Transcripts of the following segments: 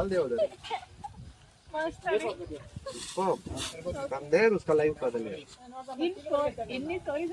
हल्दी उधर ओ हम दे उसका लाइव कर देंगे ఎన్ని స్టోరీస్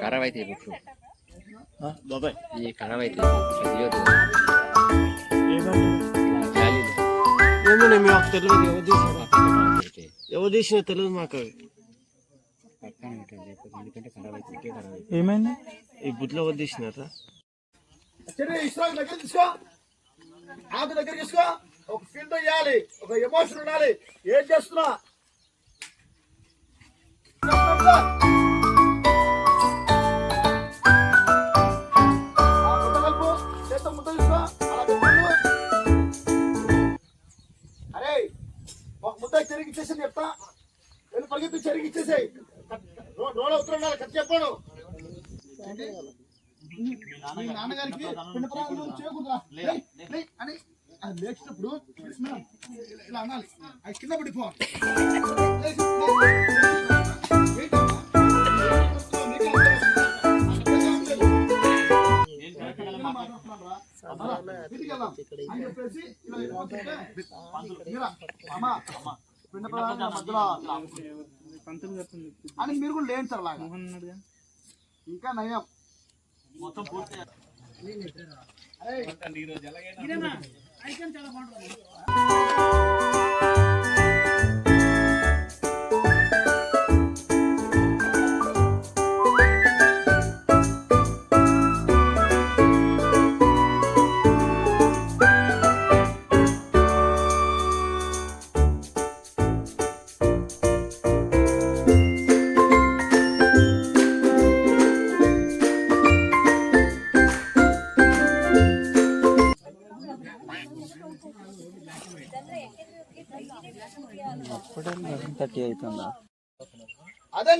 ఖరాబ్ అయితే బాబాయ్. ఇది ఖరాబ్ అయితే. ఏమన్నా మాకు తెలియదు ఎవరు తీసిన ఎవరు తెలియదు మాకు అవి. ఏమైంది? ఈ బుట్లో ఎవరు తీసినారా? సరే ఇస్రాక్ దగ్గర తీసుకో. ఆకు దగ్గర తీసుకో. ఒక ఫీల్ చేయాలి ఒక ఎమోషన్ ఉండాలి ఏం చేస్తున్నా అరే ఒక ముద్ద చెరిగి ఇచ్చేసి చెప్తా వెళ్ళి పరిగెత్తి చెరిగి ఇచ్చేసాయి రోడ్ అవుతున్నా ఉండాలి కట్ చెప్పాను మీ నాన్నగారికి పిండ ప్రాణం చేయకూడదురా మాట్లాడుతున్నానురా? అమ్మా, ఇంటికి వెళ్దాం. అని మీరా, కూడా లేని సార్ అలాగా ఇంకా నయం. మొత్తం పూర్తి థర్టీ అవుతుందా? అదే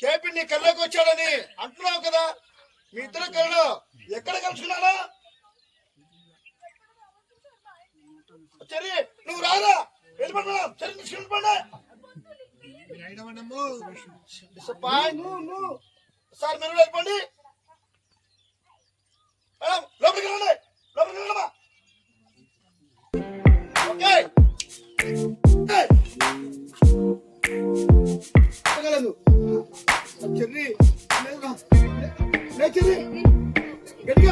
కేపీ నీ కళ్ళకి వచ్చాడని అంటున్నావు కదా మీ ఇద్దరు కళ్ళు ఎక్కడ కలుసుకున్నారా సరే నువ్వు రారా వెళ్ళిపోతున్నా సరే తీసుకెళ్ళిపోండి సార్ మీరు వెళ్ళిపోండి ഓക്കെ